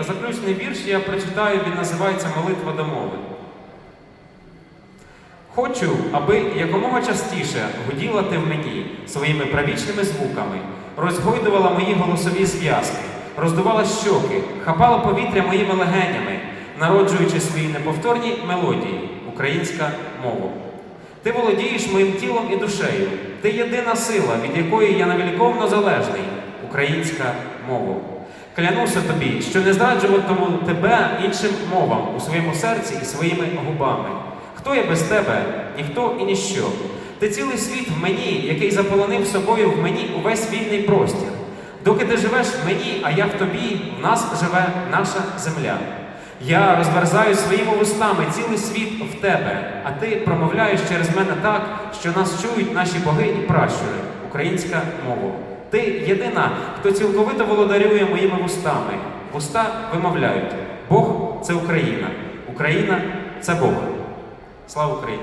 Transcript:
І заключний вірш я прочитаю, він називається Молитва до мови. Хочу, аби якомога частіше гуділа ти в мені своїми правічними звуками, розгойдувала мої голосові зв'язки, роздувала щоки, хапала повітря моїми легенями, народжуючи свої неповторні мелодії, українська мова. Ти володієш моїм тілом і душею. Ти єдина сила, від якої я навіліковно залежний, українська мова. Клянуся тобі, що не зраджуватиму тебе іншим мовам у своєму серці і своїми губами. Хто я без тебе? Ніхто і ніщо. Ти цілий світ в мені, який заполонив собою в мені увесь вільний простір. Доки ти живеш в мені, а я в тобі, в нас живе наша земля. Я розверзаю своїми вустами цілий світ в тебе, а ти промовляєш через мене так, що нас чують наші боги і пращури, українська мова. Ти єдина, хто цілковито володарює моїми вустами. Вуста вимовляють: Бог це Україна, Україна це Бог. Слава Україні!